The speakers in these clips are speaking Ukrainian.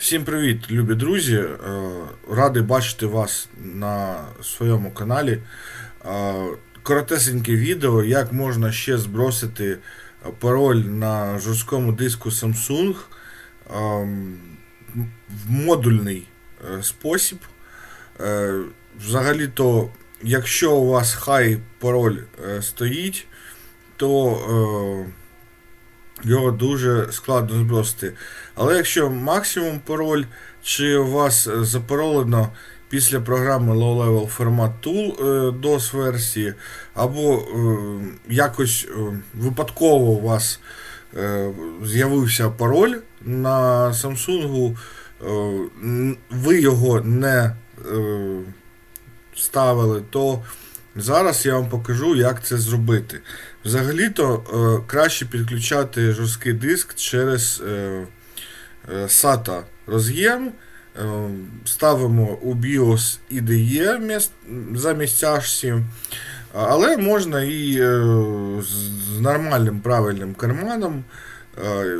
Всім привіт, любі друзі! Е, Радий бачити вас на своєму каналі. Е, Коротесеньке відео, як можна ще збросити пароль на жорсткому диску Samsung е, в модульний е, спосіб. Взагалі-то, якщо у вас хай пароль стоїть, то його дуже складно збросити. Але якщо максимум пароль, чи у вас е, запаролено після програми Low Level Format Tool е, DOS версії, або е, якось випадково у вас з'явився пароль на Samsung, ви його не ставили, то зараз я вам покажу, як це зробити. Взагалі-то краще підключати жорсткий диск через SATA роз'єм. Ставимо у BIOS IDE замість HC, але можна і е, з нормальним правильним карманом. Е,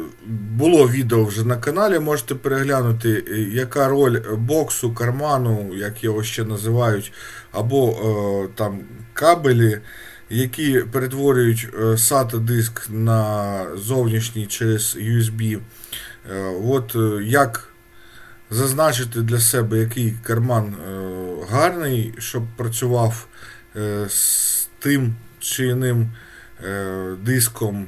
було відео вже на каналі, можете переглянути, яка роль боксу, карману, як його ще називають, або е, там кабелі, які перетворюють SATA диск на зовнішній через USB. Е, от е, як зазначити для себе, який карман е, гарний, щоб працював з тим чи іним диском.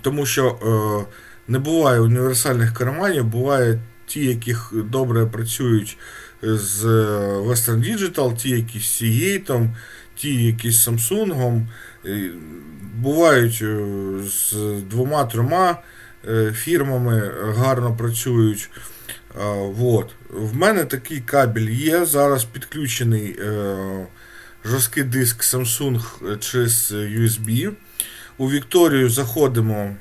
Тому що не буває універсальних карманів, буває ті, які добре працюють з Western Digital, ті, які з Seagate, ті, які з Samsung. Бувають з двома-трьома. Е, фірмами гарно працюють. Вот. В мене такий кабель є. Зараз підключений е, жорсткий диск Samsung через USB. У Вікторію заходимо.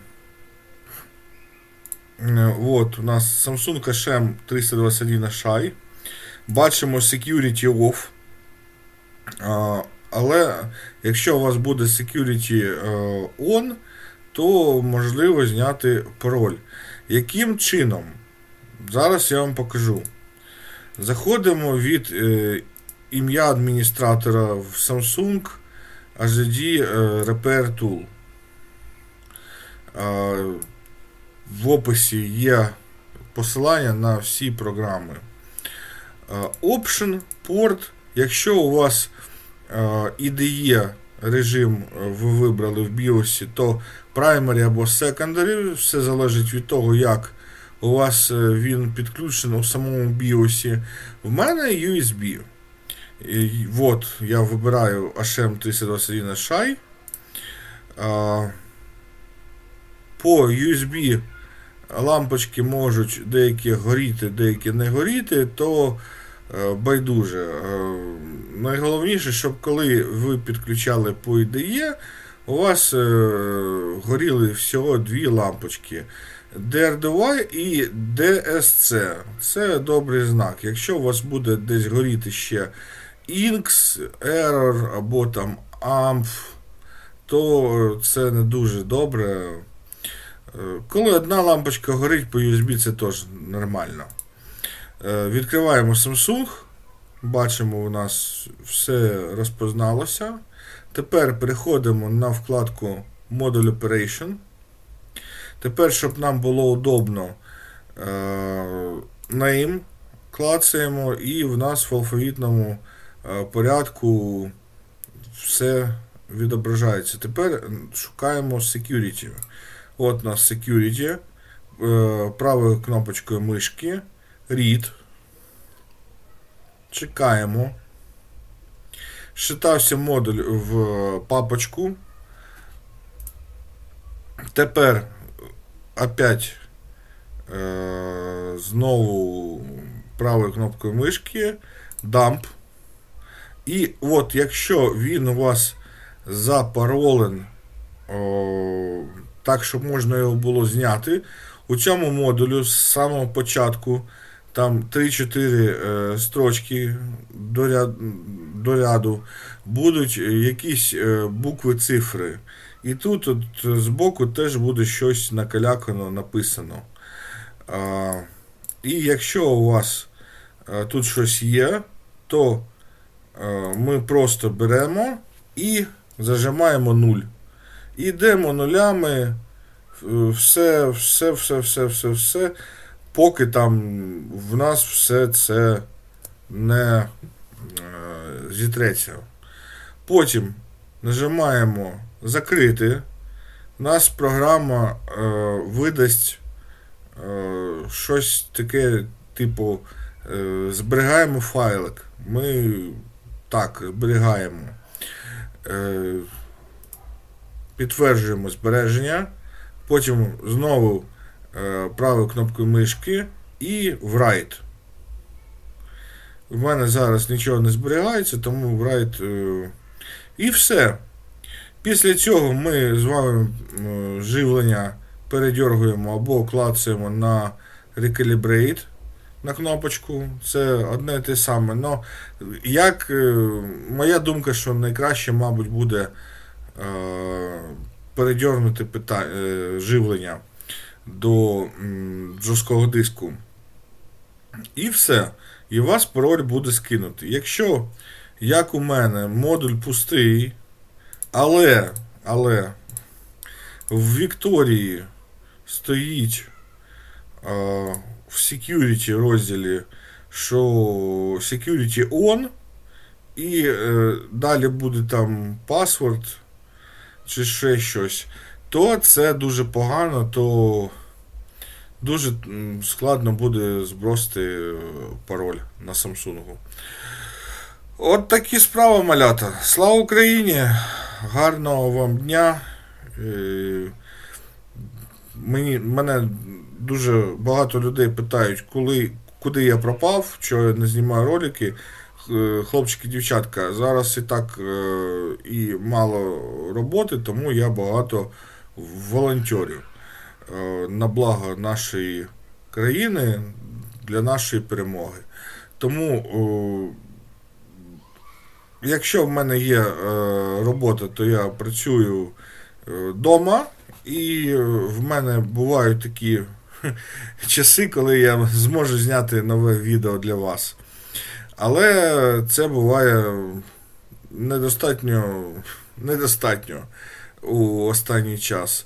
Е, от, У нас Samsung HM 321 Shy. Бачимо Security Off. Але якщо у вас буде Security On, то можливо зняти пароль. Яким чином? Зараз я вам покажу. Заходимо від е, ім'я адміністратора в Samsung е, Repair Tool. Е, в описі є посилання на всі програми. Е, Option, порт. Якщо у вас е, IDE режим ви вибрали в BIOS, то primary або secondary, все залежить від того, як у вас е, він підключений у самому BIOS. В мене USB. І, от, я вибираю HM321 SHI. По USB лампочки можуть деякі горіти, деякі не горіти, то е, байдуже. Е, найголовніше, щоб коли ви підключали по IDE, у вас е, горіли всього дві лампочки. DRDY і DSC. Це добрий знак. Якщо у вас буде десь горіти ще Inks, Error або там AMP, то це не дуже добре. Е, коли одна лампочка горить по USB, це теж нормально. Е, відкриваємо Samsung. Бачимо, у нас все розпозналося. Тепер переходимо на вкладку Module Operation. Тепер, щоб нам було удобно, е, name клацаємо, і в нас в алфавітному е, порядку все відображається. Тепер шукаємо Security. От у нас Security. Е, правою кнопочкою мишки. Read. Чекаємо. Считався модуль в папочку. Тепер опять е, знову правою кнопкою мишки, дамп. І от якщо він у вас запаролен так, щоб можна його було зняти, у цьому модулю з самого початку там 3-4 е, строчки до ряду, до ряду будуть якісь е, букви цифри. І тут от, збоку теж буде щось накалякано написано. І якщо у вас е, тут щось є, то ми просто беремо і зажимаємо 0. І йдемо нулями, е, все, все, все, все, все, все, поки там в нас все це не е, зітреться. Потім нажимаємо закрити. Нас програма е, видасть е, щось таке, типу, е, зберігаємо файлик. Ми так, зберігаємо. Е, підтверджуємо збереження. Потім знову е, правою кнопкою мишки і write. В мене зараз нічого не зберігається, тому write. Е, і все. Після цього ми з вами живлення передергуємо або клацаємо на Recalibrate на кнопочку. Це одне і те саме. Но як е, моя думка, що найкраще, мабуть, буде е, передергнути е, живлення до жорсткого диску. І все. І у вас пароль буде скинутий. Якщо, як у мене, модуль пустий, але, але в Вікторії стоїть е, в security розділі, що security on, і е, далі буде там паспорт чи ще щось, то це дуже погано, то дуже складно буде збросити е, пароль на Samsung. От такі справи, малята. Слава Україні! Гарного вам дня. Е, Мені, мене дуже багато людей питають, коли, куди я пропав, що я не знімаю ролики. Хлопчики, дівчатка, зараз і так е, і мало роботи, тому я багато волонтерів е, на благо нашої країни для нашої перемоги. Тому Якщо в мене є е, робота, то я працюю вдома, і е, в мене бувають такі часи, коли я зможу зняти нове відео для вас. Але це буває недостатньо, недостатньо у останній час.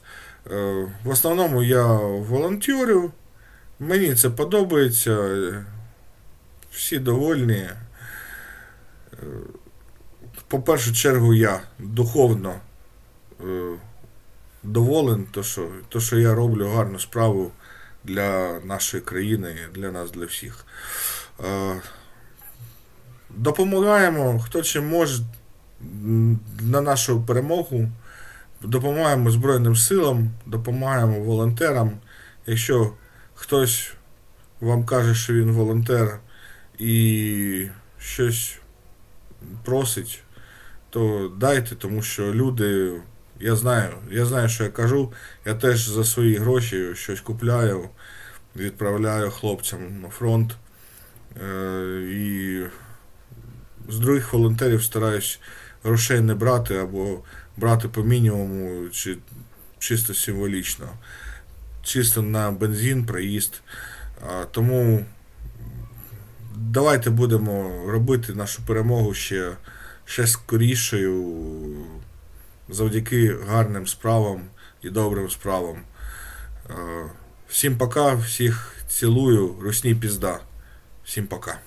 Е, В основному я волонтерю, мені це подобається, всі довольні. Е, по першу чергу я духовно е, доволен, то що, то, що я роблю гарну справу для нашої країни, для нас, для всіх. Допомагаємо, хто чим може на нашу перемогу. Допомагаємо Збройним силам, допомагаємо волонтерам. Якщо хтось вам каже, що він волонтер і щось просить, то дайте, тому що люди, я знаю, я знаю, що я кажу, я теж за свої гроші щось купляю, відправляю хлопцям на фронт. Е, і з других волонтерів стараюсь грошей не брати або брати по мінімуму, чи чисто символічно. Чисто на бензин, проїзд. Тому давайте будемо робити нашу перемогу ще, ще скорішою завдяки гарним справам і добрим справам. Всім пока, всіх цілую, русні пізда. Всім пока.